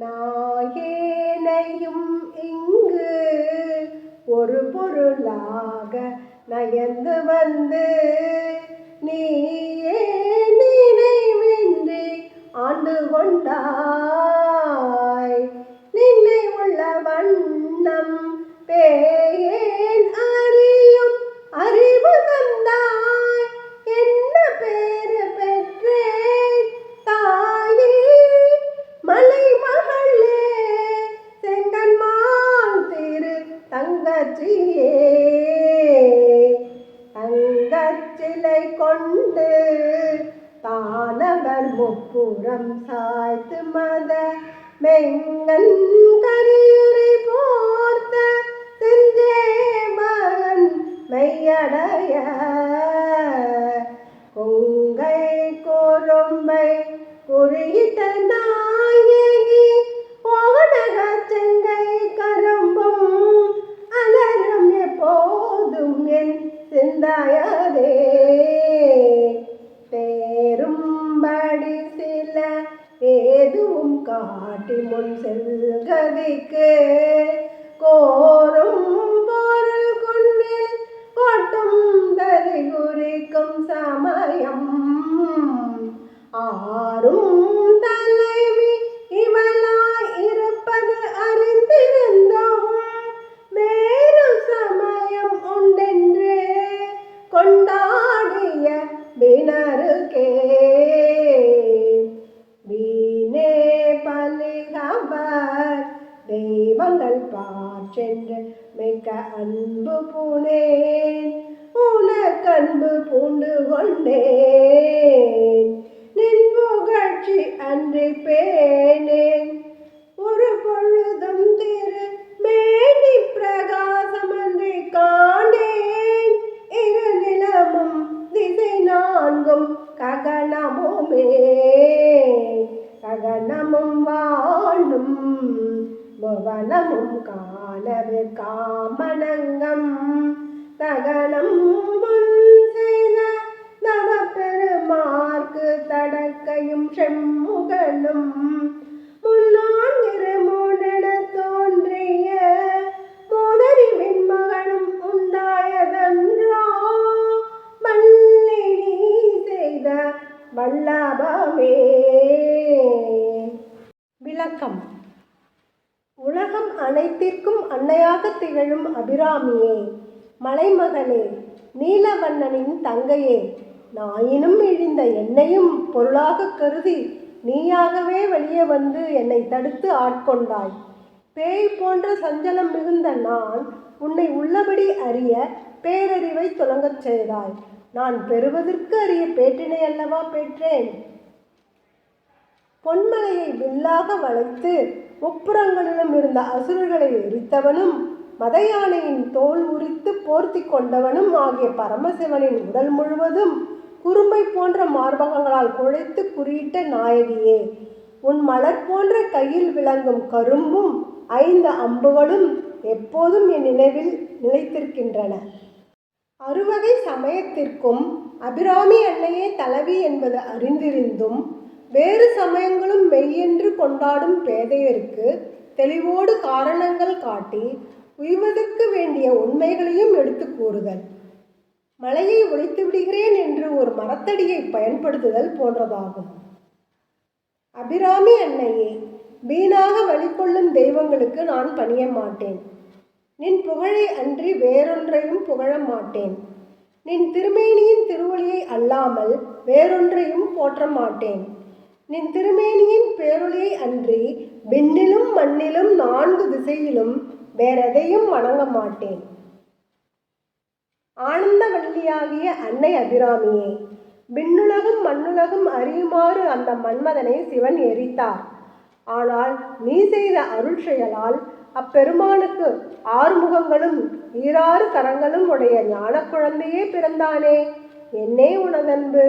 நாயேனையும் இங்கு ஒரு பொருளாக நயந்து வந்து நீயே நினைவின்றி ஆண்டு கொண்டாய். நின்னை உள்ள வண்ணம் பேயேன் அறியும் அறி தங்கச்சியே தங்கச்சிலை கொண்டு தானவர் முப்புறம் சாய்த்து மத மெங்கன் கரியுரை போர்த்த செஞ்சே மகன் மெய்யடைய. கொங்கை கோரொம்பை குறியிட்ட நாயகி காட்டி முன் செல்கதிக்கு சென்று மிக்க அன்பு பூணேன் உனக்கன்பு பூண்டு கொண்டேன். நின் புகழ்ச்சி அன்றி பேனேன் ஒரு பொழுதும் திரு மேனி பிரகாசம் அன்றி காண்டேன். இரு நிலமும் திசை நான்கும் ககனமுமே. ககனமும் வாழும் புவனமும் காலவு காமணங்கம் தகனம் பொன் பெருமார்க்கு தடக்கையும் செம்முகனும். வல்லபமே. விளக்கம். அனைத்திற்கும் அன்னையாக திகழும் அபிராமியே மலைமகனே நீலவண்ணனின் தங்கையே நாயினும் இழிந்த என்னையும் பொருளாக கருதி நீயாகவே வெளியே வந்து என்னை தடுத்து ஆட்கொண்டாய். பேய் போன்ற சஞ்சலம் மிகுந்த நான் உன்னை உள்ளபடி அறிய பேரறிவை துலங்கச் செய்தாய். நான் பெறுவதற்கு அறிய பேட்டினை அல்லவா பெற்றேன்? பொன்மலையை வில்லாக வளைத்து முப்புறங்களிலும் இருந்த அசுரர்களை எரித்தவனும் மதயானையின் தோல் உரித்து போர்த்தி கொண்டவனும் ஆகிய பரமசிவனின் உடல் முழுவதும் குறும்பை போன்ற மார்பகங்களால் குழைத்து குறியிட்ட நாயகியே உன் மலர் போன்ற கையில் விளங்கும் கரும்பும் ஐந்து அம்புகளும் எப்போதும் என் நினைவில் நிலைத்திருக்கின்றன. அறுவகை சமயத்திற்கும் அபிராமி அன்னையே தலைவி என்பது அறிந்திருந்தும் வேறு சமயங்களும் மெய்யென்று கொண்டாடும் பேதையருக்கு தெளிவோடு காரணங்கள் காட்டி உய்வதற்கு வேண்டிய உண்மைகளையும் எடுத்து கூறுதல். மலையை ஒழித்து விடுகிறேன் என்று ஒரு மரத்தடியை பயன்படுத்துதல் போன்றதாகும். அபிராமி அன்னையே வீணாக வழிகொள்ளும் தெய்வங்களுக்கு நான் பணிய மாட்டேன். நின் புகழை அன்றி வேறொன்றையும் புகழ மாட்டேன். நின் திருமேனியின் திருவொளியை அல்லாமல் வேறொன்றையும் போற்ற மாட்டேன். நின் திருமேனியின் பேரொளியை அன்றி விண்ணிலும் மண்ணிலும் நான்கு திசையிலும் வேறெதையும் வணங்க மாட்டேன். ஆனந்தவல்லியாகிய அன்னை அபிராமியே விண்ணுலகும் மண்ணுலகும் அறியுமாறு அந்த மன்மதனை சிவன் எரித்தார். ஆனால் நீ செய்த அருள் செயலால் அப்பெருமானுக்கு ஆறுமுகங்களும் ஈராறு கரங்களும் உடைய ஞான குழந்தையே பிறந்தானே. என்னே உனதன்பு.